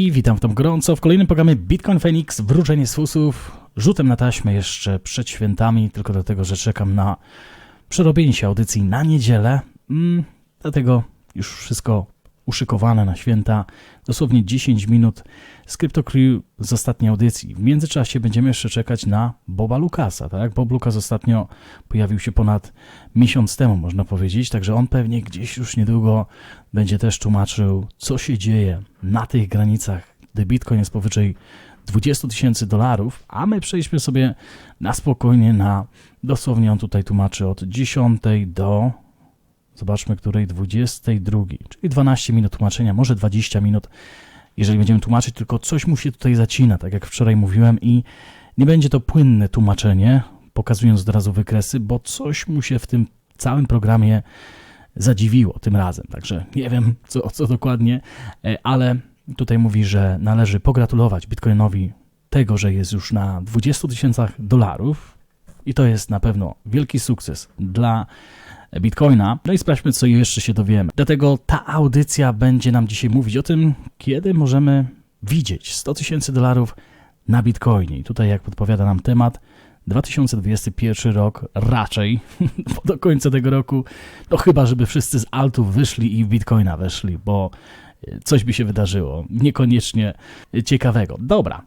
I witam w tym gorąco w kolejnym programie Bitcoin Phoenix, wróżenie z fusów, rzutem na taśmę jeszcze przed świętami, tylko dlatego, że czekam na przerobienie się audycji na niedzielę. Mm, dlatego już wszystko uszykowane na święta, dosłownie 10 minut z CryptoCrew z ostatniej audycji. W międzyczasie będziemy jeszcze czekać na Boba Lukasa, tak? Bob Lukas ostatnio pojawił się ponad miesiąc temu, można powiedzieć, także on pewnie gdzieś już niedługo będzie też tłumaczył, co się dzieje na tych granicach, gdy Bitcoin jest powyżej 20 tysięcy dolarów, a my przejdźmy sobie na spokojnie na, dosłownie on tutaj tłumaczy od 10 do Zobaczmy, której 22, czyli 12 minut tłumaczenia, może 20 minut, jeżeli będziemy tłumaczyć, tylko coś mu się tutaj zacina, tak jak wczoraj mówiłem, i nie będzie to płynne tłumaczenie, pokazując od razu wykresy, bo coś mu się w tym całym programie zadziwiło tym razem. Także nie wiem, co, co dokładnie, e, ale tutaj mówi, że należy pogratulować Bitcoinowi tego, że jest już na 20 tysiącach dolarów i to jest na pewno wielki sukces dla Bitcoina. No i sprawdźmy, co jeszcze się dowiemy. Dlatego ta audycja będzie nam dzisiaj mówić o tym, kiedy możemy widzieć 100 tysięcy dolarów na Bitcoinie. I tutaj, jak podpowiada nam temat, 2021 rok raczej, bo do końca tego roku, no chyba, żeby wszyscy z altów wyszli i w Bitcoina weszli, bo coś by się wydarzyło, niekoniecznie ciekawego. Dobra,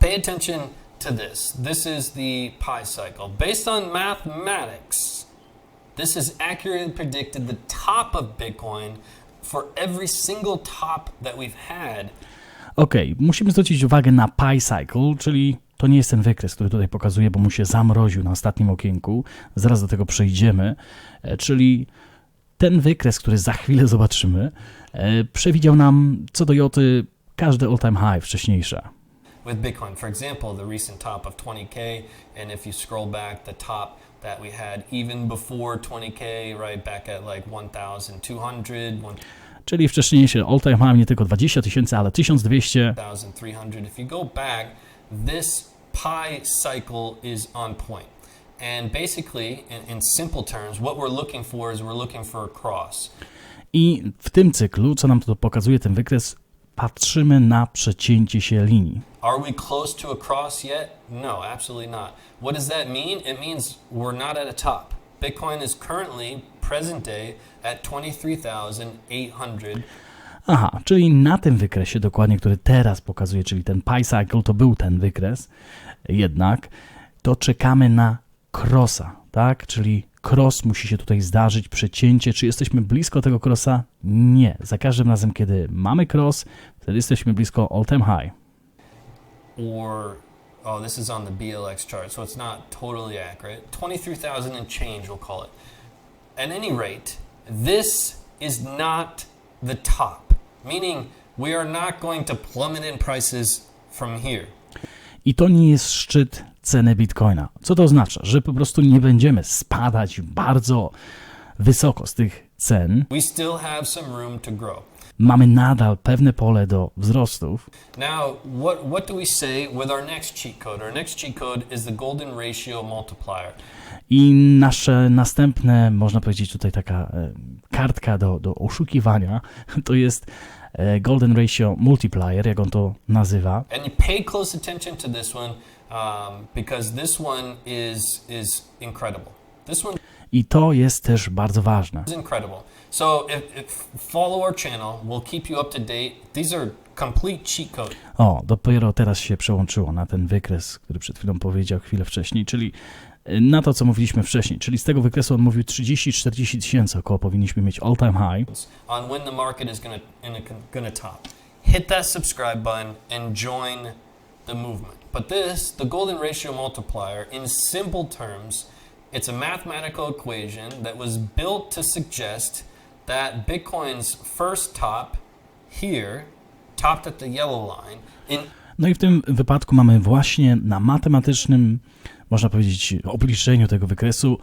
Pay attention to this. This is the pi cycle. Based on mathematics, this has accurately predicted the top of Bitcoin for every single top that we've had. Okej, musimy zwrócić uwagę na Pi Cycle, czyli to nie jest ten wykres, który tutaj pokazuję, bo mu się zamroził na ostatnim okienku. Zaraz do tego przejdziemy. E, Czyli ten wykres, który za chwilę zobaczymy, e, przewidział nam co do joty każde all-time high wcześniejsze. with Bitcoin. For example, the recent top of 20K, and if you scroll back, the top that we had even before 20K, right back at like 1,200, Czyli wcześniejsze all-time high nie tylko 20 tysięcy, ale 1200. 1,300. If you go back, this pi cycle is on point. And basically, in, in simple terms, what we're looking for is we're looking for a cross. I w tym cyklu, co nam to pokazuje ten wykres, patrzymy na przecięcie się linii. Are we close to a cross yet? No, absolutely not. What does that mean? It means we're not at a top. Bitcoin is currently, present day, at 23,800. Aha, czyli na tym wykresie dokładnie, który teraz pokazuje, czyli ten Pi Cycle, to był ten wykres, jednak to czekamy na crossa, tak? Czyli cross musi się tutaj zdarzyć, przecięcie. Czy jesteśmy blisko tego crossa? Nie. Za każdym razem, kiedy mamy cross, wtedy jesteśmy blisko all-time high. Or, oh, this is on the BLX chart, so it's not totally accurate. 23,000 and change, we'll call it. At any rate, this is not the top, meaning we are not going to plummet in prices from here. I to nie jest szczyt ceny Bitcoina. Co to oznacza? Że po prostu nie będziemy spadać bardzo wysoko z tych cen. We still have some room to grow. Mamy nadal pewne pole do wzrostów. Now, what, what do we say with our next cheat code? Our next cheat code is the golden ratio multiplier. I nasze następne, można powiedzieć tutaj taka e, kartka do, do oszukiwania, to jest e, Golden Ratio Multiplier, jak on to nazywa. And you pay close attention to this one um, because this one is, is incredible. This one I to jest też bardzo ważne. is incredible. So, if, if follow our channel, we'll keep you up to date. These are complete cheat code. O, dopiero teraz się przełączyło na ten wykres, który przed chwilą powiedział chwilę wcześniej, czyli e, na to, co mówiliśmy wcześniej. Czyli z tego wykresu on mówił 30-40 tysięcy około powinniśmy mieć all time high. on when the market is going to top. Hit that subscribe button and join the movement. But this, the golden ratio multiplier, in simple terms, it's a mathematical equation that was built to suggest that Bitcoin's first top here, topped at the yellow line, in No i w tym wypadku mamy właśnie na matematycznym, można powiedzieć, obliczeniu tego wykresu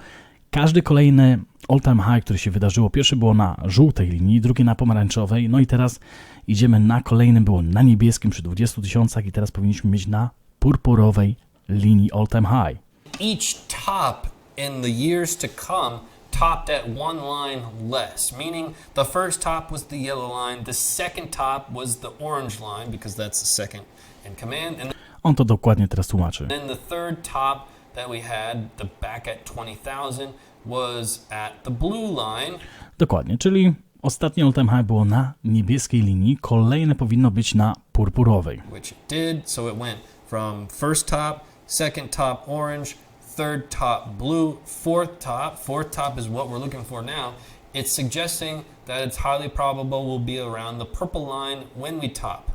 każdy kolejny all-time high, który się wydarzyło. Pierwszy było na żółtej linii, drugie na pomarańczowej, no i teraz idziemy na kolejnym, było na niebieskim przy 20 tysiącach i teraz powinniśmy mieć na purpurowej linii all-time high. each top in the years to come topped at one line less, meaning the first top was the yellow line, the second top was the orange line because that's the second in command, and On to dokładnie teraz tłumaczy. then the third top that we had, the back at 20,000, was at the blue line, Dokładnie, czyli ostatnie all-time high było na niebieskiej linii, kolejne powinno być na purpurowej. which it did. So it went from first top, second top orange, third top blue, fourth top. Fourth top is what we're looking for now. It's suggesting that it's highly probable we'll be around the purple line when we top.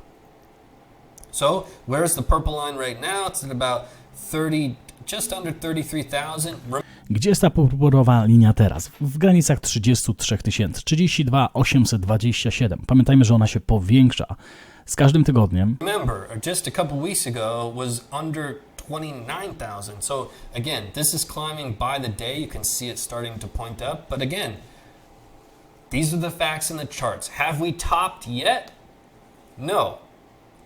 So where's the purple line right now? It's at about 30, just under 33,000. Gdzie jest ta purpurowa linia teraz? W granicach 33 tysięcy, 32 827. Pamiętajmy, że ona się powiększa z każdym tygodniem. Remember, just a couple weeks ago was under 29,000. So again, this is climbing by the day. You can see it starting to point up. But again, these are the facts in the charts. Have we topped yet? No.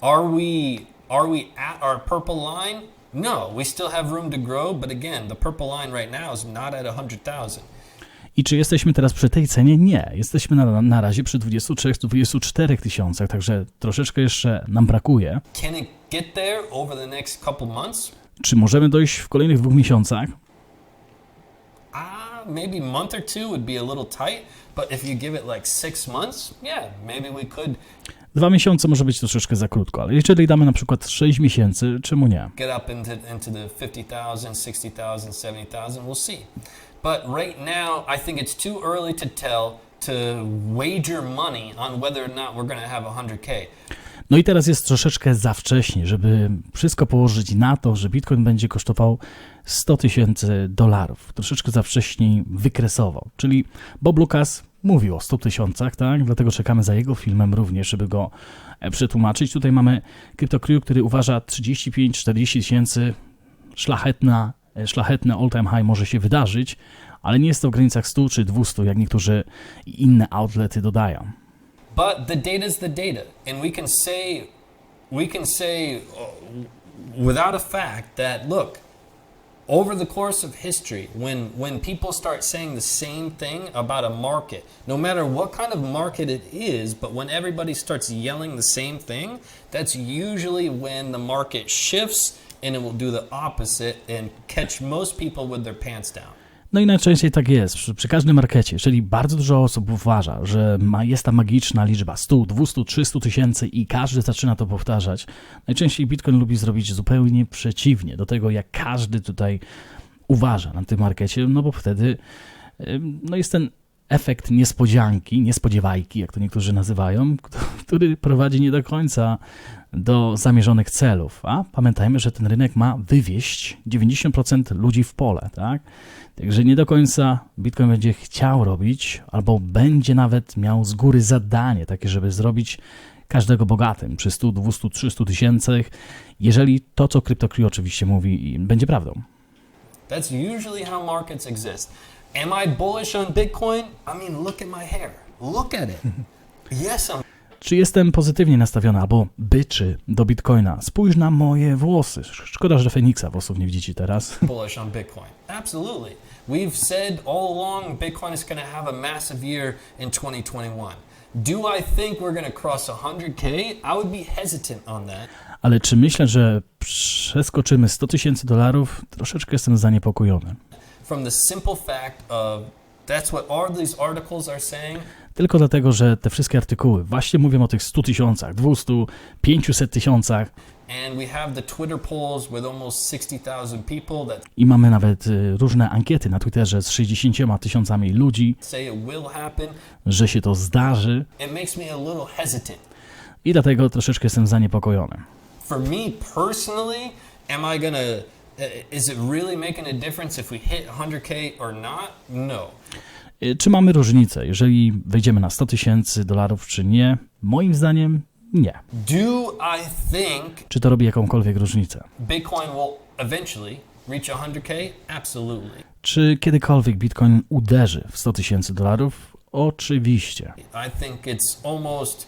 Are we are we at our purple line? No. We still have room to grow, but again, the purple line right now is not at 100,000. I czy jesteśmy teraz przy tej cenie? Nie. Jesteśmy na, na razie przy 23-24 tysiącach, także troszeczkę jeszcze nam brakuje. Can it get there over the next couple months? Czy możemy dojść w kolejnych dwóch miesiącach? Maybe month or two would be a little tight, but if you give it like six months, yeah, maybe we could Dwa miesiące może być troszeczkę za krótko, ale jeżeli damy na przykład 6 miesięcy, czemu nie? get up into into the 50,000, 60,000, 70,000. We'll see. But right now, I think it's too early to tell to wager money on whether or not we're going to have 100k. No i teraz jest troszeczkę za wcześnie, żeby wszystko położyć na to, że Bitcoin będzie kosztował 100 tysięcy dolarów. Troszeczkę za wcześnie wykresował. Czyli Bob Lucas mówił o 100 tysiącach, tak? Dlatego czekamy za jego filmem również, żeby go e, przetłumaczyć. Tutaj mamy CryptoCrew, który uważa 35-40 tysięcy szlachetna, e, szlachetne all-time high może się wydarzyć, ale nie jest to w granicach 100 czy 200, jak niektórzy inne outlety dodają. But the data is the data, and we can say, we can say, uh, without a fact that look, over the course of history, when when people start saying the same thing about a market, no matter what kind of market it is, but when everybody starts yelling the same thing, that's usually when the market shifts and it will do the opposite and catch most people with their pants down. No i najczęściej tak jest. Przy, przy każdym markecie, jeżeli bardzo dużo osób uważa, że ma, jest ta magiczna liczba 100, 200, 300 tysięcy i każdy zaczyna to powtarzać, najczęściej Bitcoin lubi zrobić zupełnie przeciwnie do tego, jak każdy tutaj uważa na tym markecie, no bo wtedy no jest ten efekt niespodzianki, niespodziewajki, jak to niektórzy nazywają, który prowadzi nie do końca do zamierzonych celów. A pamiętajmy, że ten rynek ma wywieźć 90% ludzi w pole, tak? Także nie do końca Bitcoin będzie chciał robić, albo będzie nawet miał z góry zadanie takie, żeby zrobić każdego bogatym przy 100, 200, 300 tysięcach, jeżeli to, co CryptoCree oczywiście mówi, będzie prawdą. That's usually how markets exist. Am I bullish on Bitcoin? I mean, look at my hair. Look at it. yes, I'm Czy jestem pozytywnie nastawiony albo byczy do Bitcoina? Spójrz na moje włosy. Szkoda, że Feniksa włosów nie widzicie teraz. bullish on Bitcoin. Absolutely. We've said all along Bitcoin is going to have a massive year in 2021. Do I think we're going to cross 100K? I would be hesitant on that. Ale czy myślę, że przeskoczymy 100 tysięcy dolarów? Troszeczkę jestem zaniepokojony. From the simple fact of that's what all these articles are saying. Tylko dlatego, że te wszystkie artykuły właśnie mówią o tych 100 tysiącach, 200, 500 tysiącach And we have the Twitter polls with almost 60,000 people that i mamy nawet y, różne ankiety na Twitterze z 60 tysiącami ludzi, say it will happen. że się to zdarzy It makes me a little hesitant. i dlatego troszeczkę jestem zaniepokojony. For me personally, am I gonna? Is it really making a difference if we hit 100k or not? No. Y, Czy mamy różnicę, jeżeli wejdziemy na 100 tysięcy dolarów, czy nie? Moim zdaniem nie. Do I think Czy to robi jakąkolwiek różnicę? Bitcoin will eventually reach 100k? Absolutely. Czy kiedykolwiek Bitcoin uderzy w 100 tysięcy dolarów? Oczywiście. I think it's almost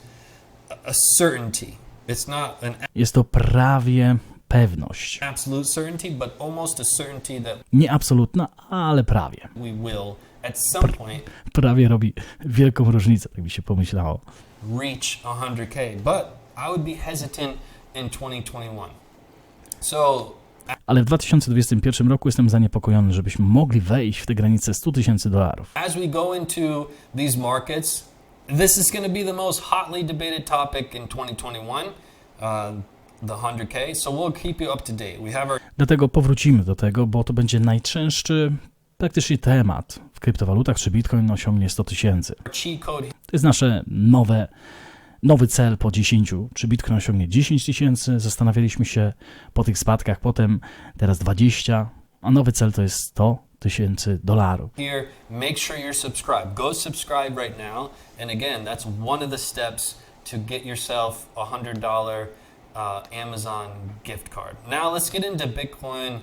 a certainty. It's not an Jest to prawie pewność. Nie absolutna, ale prawie. Prawie robi wielką różnicę, tak mi się pomyślało. reach 100K. But I would be hesitant in 2021. So Ale w 2021 roku jestem zaniepokojony, żebyśmy mogli wejść w te granice 100 tysięcy dolarów. as we go into these markets, this is going to be the most hotly debated topic in 2021, uh, the 100K. So we'll keep you up to date. We have our Dlatego powrócimy do tego, bo to będzie najczęstszy praktycznie temat w kryptowalutach, czy Bitcoin osiągnie 100 tysięcy. To jest nasze nowe, nowy cel po 10. Czy Bitcoin osiągnie 10 tysięcy? Zastanawialiśmy się po tych spadkach, potem teraz 20, a nowy cel to jest 100 tysięcy dolarów. here. Make sure you're subscribed. Go subscribe right now. And again, that's one of the steps to get yourself a hundred dollar uh, Amazon gift card. Now let's get into Bitcoin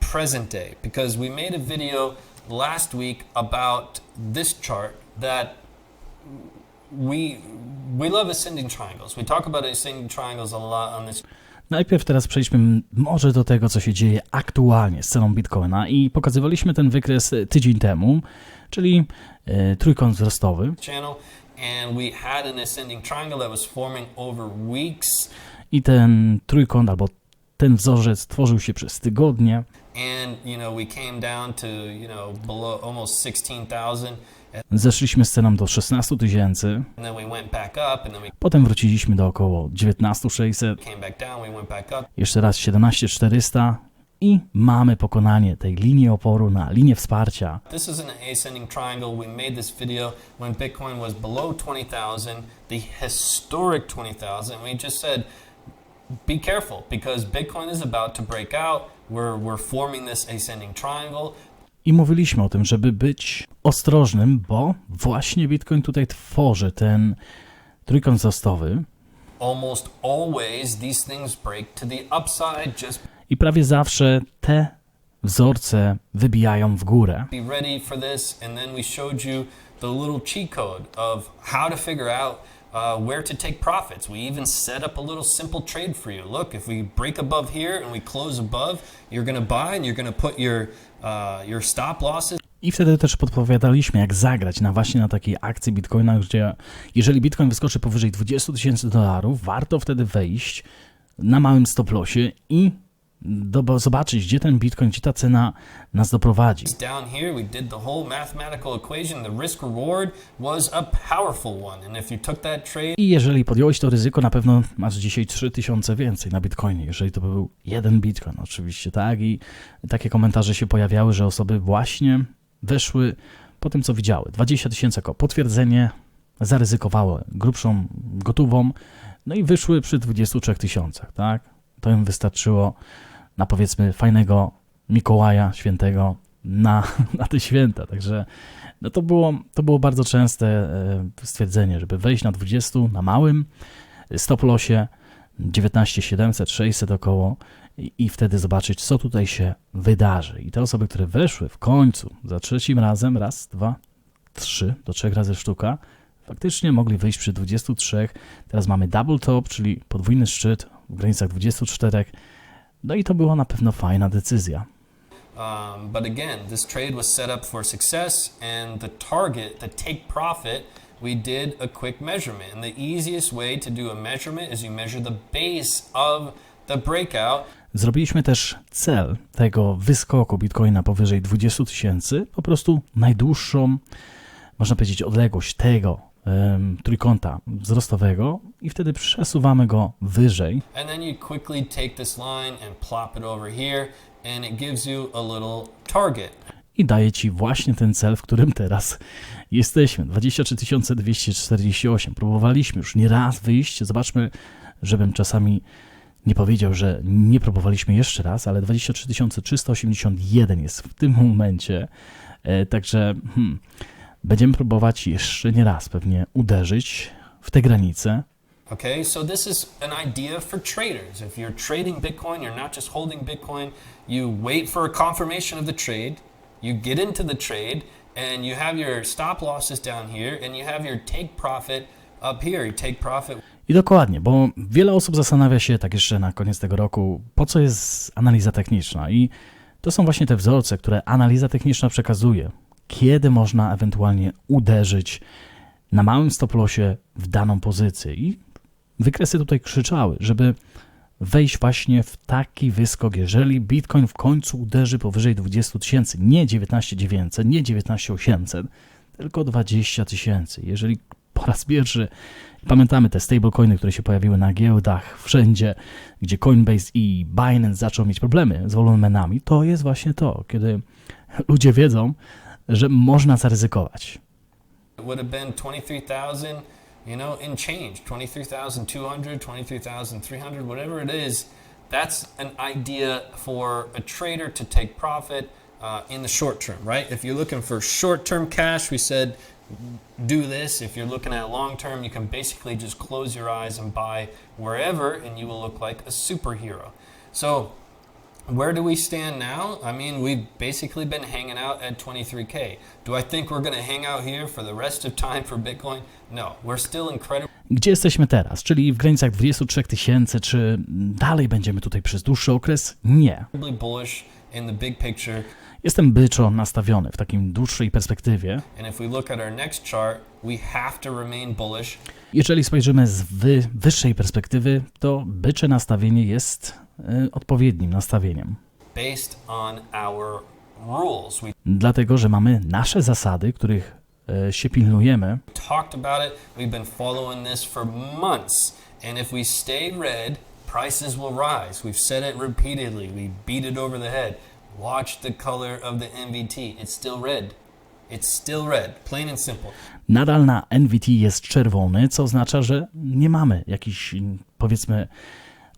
present day because we made a video last week about this chart that we we love ascending triangles. We talk about ascending triangles a lot on this Najpierw teraz przejdźmy może do tego, co się dzieje aktualnie z ceną Bitcoina i pokazywaliśmy ten wykres tydzień temu, czyli e, trójkąt wzrostowy channel and we had an ascending triangle that was forming over weeks i ten trójkąt albo ten wzorzec tworzył się przez tygodnie. and you know we came down to you know below almost 16,000 Zeszliśmy z ceną do 16 tysięcy, potem wróciliśmy do około 19 600, came back down we went back up. Jeszcze raz 17 400 i mamy pokonanie tej linii oporu na linię wsparcia. this is an ascending triangle. We made this video when bitcoin was below 20,000 the historic 20,000 we just said be careful because bitcoin is about to break out. We're we're forming this ascending triangle. I mówiliśmy o tym, żeby być ostrożnym, bo właśnie Bitcoin tutaj tworzy ten trójkąt wzrostowy almost always these things break to the upside just i prawie zawsze te wzorce wybijają w górę. be ready for this. And then we showed you the little cheat code of how to figure out uh, where to take profits. We even set up a little simple trade for you. Look if we break above here and we close above you're going to buy and you're going to put your uh, your stop losses. I wtedy też podpowiadaliśmy, jak zagrać na właśnie na takiej akcji Bitcoina, gdzie jeżeli Bitcoin wyskoczy powyżej 20 tysięcy dolarów, warto wtedy wejść na małym stop lossie i do, zobaczyć, gdzie ten Bitcoin, gdzie ta cena nas doprowadzi. down here we did the whole mathematical equation the risk reward was a powerful one and if you took that trade I jeżeli podjąłeś to ryzyko, na pewno masz dzisiaj 3000 więcej na Bitcoinie, jeżeli to by był jeden Bitcoin, oczywiście, tak? I takie komentarze się pojawiały, że osoby właśnie weszły po tym, co widziały. 20 tysięcy jako potwierdzenie, zaryzykowały grubszą gotową, no i wyszły przy 23 tysiącach, tak? To im wystarczyło na powiedzmy fajnego Mikołaja Świętego na, na te święta, także no to było, to było bardzo częste e, stwierdzenie, żeby wejść na 20 na małym stop lossie 19 700, 600 około i, i wtedy zobaczyć, co tutaj się wydarzy. I te osoby, które weszły w końcu za trzecim razem, raz, dwa, trzy, do trzech razy sztuka, faktycznie mogli wyjść przy 23. Teraz mamy double top, czyli podwójny szczyt w granicach 24. No i to była na pewno fajna decyzja. Um, but again, this trade was set up for success, and the target, the take profit, we did a quick measurement. And the easiest way to do a measurement is you measure the base of the breakout. Zrobiliśmy też cel tego wyskoku Bitcoina powyżej 20 tysięcy, po prostu najdłuższą, można powiedzieć, odległość tego trójkąta wzrostowego i wtedy przesuwamy go wyżej. And then you quickly take this line and plop it over here, and it gives you a little target. i daje ci właśnie ten cel, w którym teraz jesteśmy. 23 248. Próbowaliśmy już nie raz wyjść. Zobaczmy, żebym czasami nie powiedział, że nie próbowaliśmy jeszcze raz, ale 23 381 jest w tym momencie. E, także hmm, będziemy próbować jeszcze nie raz pewnie uderzyć w te granice. Okay, so this is an idea for traders. If you're trading Bitcoin, you're not just holding Bitcoin, you wait for a confirmation of the trade, you get into the trade, and you have your stop losses down here, and you have your take profit up here. You take profit I dokładnie, bo wiele osób zastanawia się, tak jeszcze na koniec tego roku, po co jest analiza techniczna. I to są właśnie te wzorce, które analiza techniczna przekazuje. Kiedy można ewentualnie uderzyć na małym stoplosie w daną pozycję. I wykresy tutaj krzyczały, żeby wejść właśnie w taki wyskok, jeżeli Bitcoin w końcu uderzy powyżej 20 tysięcy, nie 19 900, nie 19 800, tylko 20 tysięcy. Jeżeli po raz pierwszy pamiętamy te stablecoiny, które się pojawiły na giełdach wszędzie, gdzie Coinbase i Binance zaczął mieć problemy z wolumenami, to jest właśnie to, kiedy ludzie wiedzą, że można zaryzykować. It would have been 23,000, you know, in change 23,200, 23,300, whatever it is. That's an idea for a trader to take profit uh, in the short term, right? If you're looking for short term cash, we said do this. If you're looking at long term, you can basically just close your eyes and buy wherever, and you will look like a superhero. So, where do we stand now? I mean, we've basically been hanging out at 23K. Do I think we're going to hang out here for the rest of time for Bitcoin? No, we're still incredibly Gdzie jesteśmy teraz? Czyli w granicach 23 tysięcy, czy dalej będziemy tutaj przez dłuższy okres? Nie. bullish in the big picture. Jestem byczo nastawiony w takim dłuższej perspektywie. Chart. Jeżeli spojrzymy z wy, wyższej perspektywy, to bycze nastawienie jest odpowiednim nastawieniem. Dlatego, że mamy nasze zasady, których y, się pilnujemy. Nadal na NVT jest czerwony, co oznacza, że nie mamy jakichś, powiedzmy,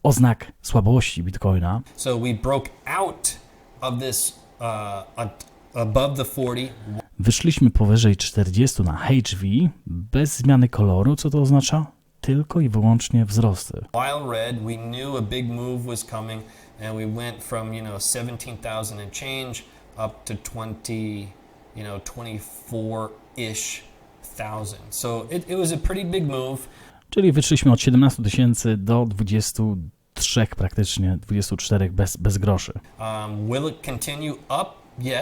oznak słabości Bitcoina. So we broke out of this uh, above the 40 Wyszliśmy powyżej 40 na HV bez zmiany koloru, co to oznacza? Tylko i wyłącznie wzrosty. While red, we knew a big move was coming, and we went from you know 17,000 and change up to 20, you know, 24-ish thousand. So it, it was a pretty big move. Czyli wyszliśmy od 17 tysięcy do 23 praktycznie, 24 bez, bez groszy. Um, will it continue up?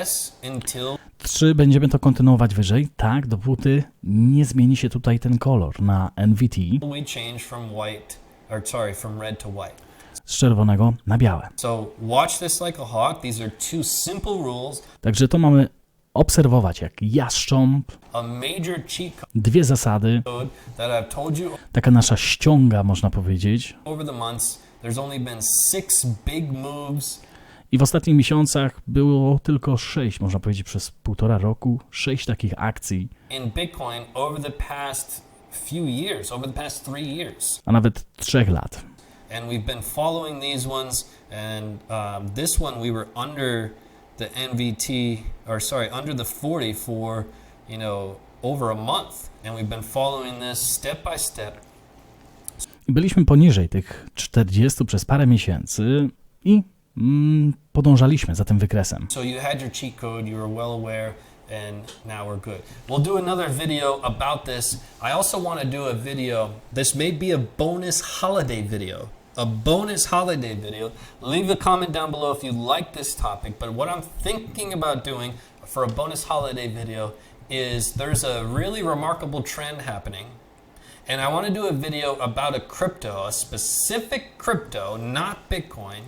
Yes, until 3 będziemy to kontynuować wyżej, tak, dopóty nie zmieni się tutaj ten kolor na NVT we change from white, or sorry, from red to white. z czerwonego na białe. So like. Także to mamy obserwować jak cheat dwie zasady, taka nasza ściąga, można powiedzieć. I w ostatnich miesiącach było tylko sześć, można powiedzieć, przez półtora roku, sześć takich akcji, a nawet trzech lat. And we've been following these ones. And um, this one, we were under the NVT, or sorry, under the 40 for, you know, over a month. And we've been following this step by step. Byliśmy poniżej tych 40 przez parę miesięcy i mm, podążaliśmy za tym wykresem. So you had your cheat code, you were well aware, and now we're good. We'll do another video about this. I also want to do a video. This may be a bonus holiday video. A bonus holiday video. Leave a comment down below if you like this topic. But what I'm thinking about doing for a bonus holiday video is there's a really remarkable trend happening. And I want to do a video about a crypto, a specific crypto, not Bitcoin.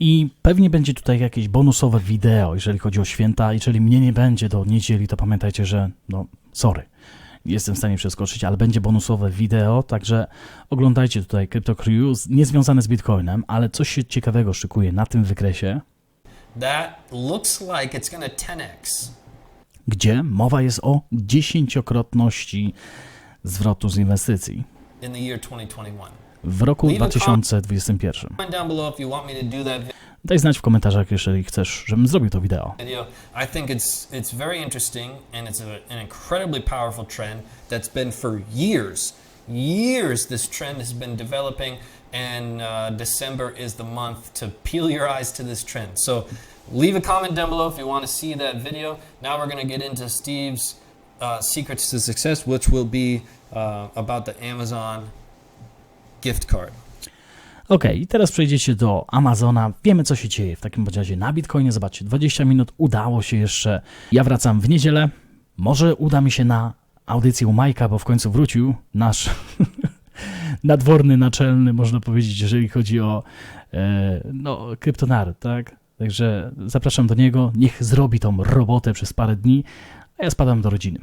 I pewnie będzie tutaj jakieś bonusowe wideo, jeżeli chodzi o święta. Jeżeli mnie nie będzie do niedzieli, to pamiętajcie, że no, sorry, jestem w stanie przeskoczyć, ale będzie bonusowe wideo, także oglądajcie tutaj Crypto Crew, niezwiązane z Bitcoinem, ale coś się ciekawego szykuje na tym wykresie, That looks like it's going to 10x. gdzie mowa jest o dziesięciokrotności zwrotu z inwestycji in the year 2021. W roku Leave a 2021. Comment down below if you want me to do that Daj znać w komentarzach, jeżeli chcesz, żebym zrobił to wideo. video. I think it's it's very interesting and it's a, an incredibly powerful trend that's been for years. Years this trend has been developing and uh, December is the month to peel your eyes to this trend. So leave a comment down below if you want to see that video. Now we're going to get into Steve's uh, secrets to success, which will be uh, about the Amazon gift card. Okej, i teraz przejdziecie do Amazona. Wiemy, co się dzieje w takim razie na Bitcoinie. Zobaczcie, 20 minut udało się jeszcze. Ja wracam w niedzielę. Może uda mi się na audycję u Majka, bo w końcu wrócił nasz nadworny, naczelny, można powiedzieć, jeżeli chodzi o e, no, kryptonary, tak? Także zapraszam do niego, niech zrobi tą robotę przez parę dni, a ja spadam do rodziny.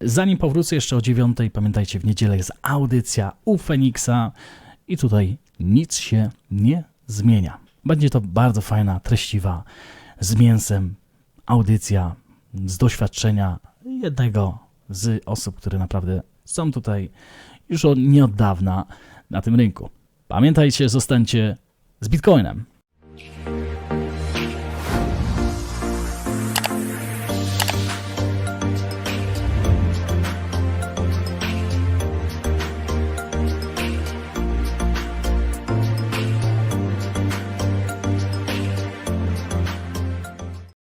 Zanim powrócę jeszcze o dziewiątej, pamiętajcie, w niedzielę jest audycja u Feniksa i tutaj nic się nie zmienia. Będzie to bardzo fajna, treściwa, z mięsem audycja z doświadczenia jednego z osób, które naprawdę są tutaj już od, nie od dawna na tym rynku. Pamiętajcie, zostańcie z Bitcoinem.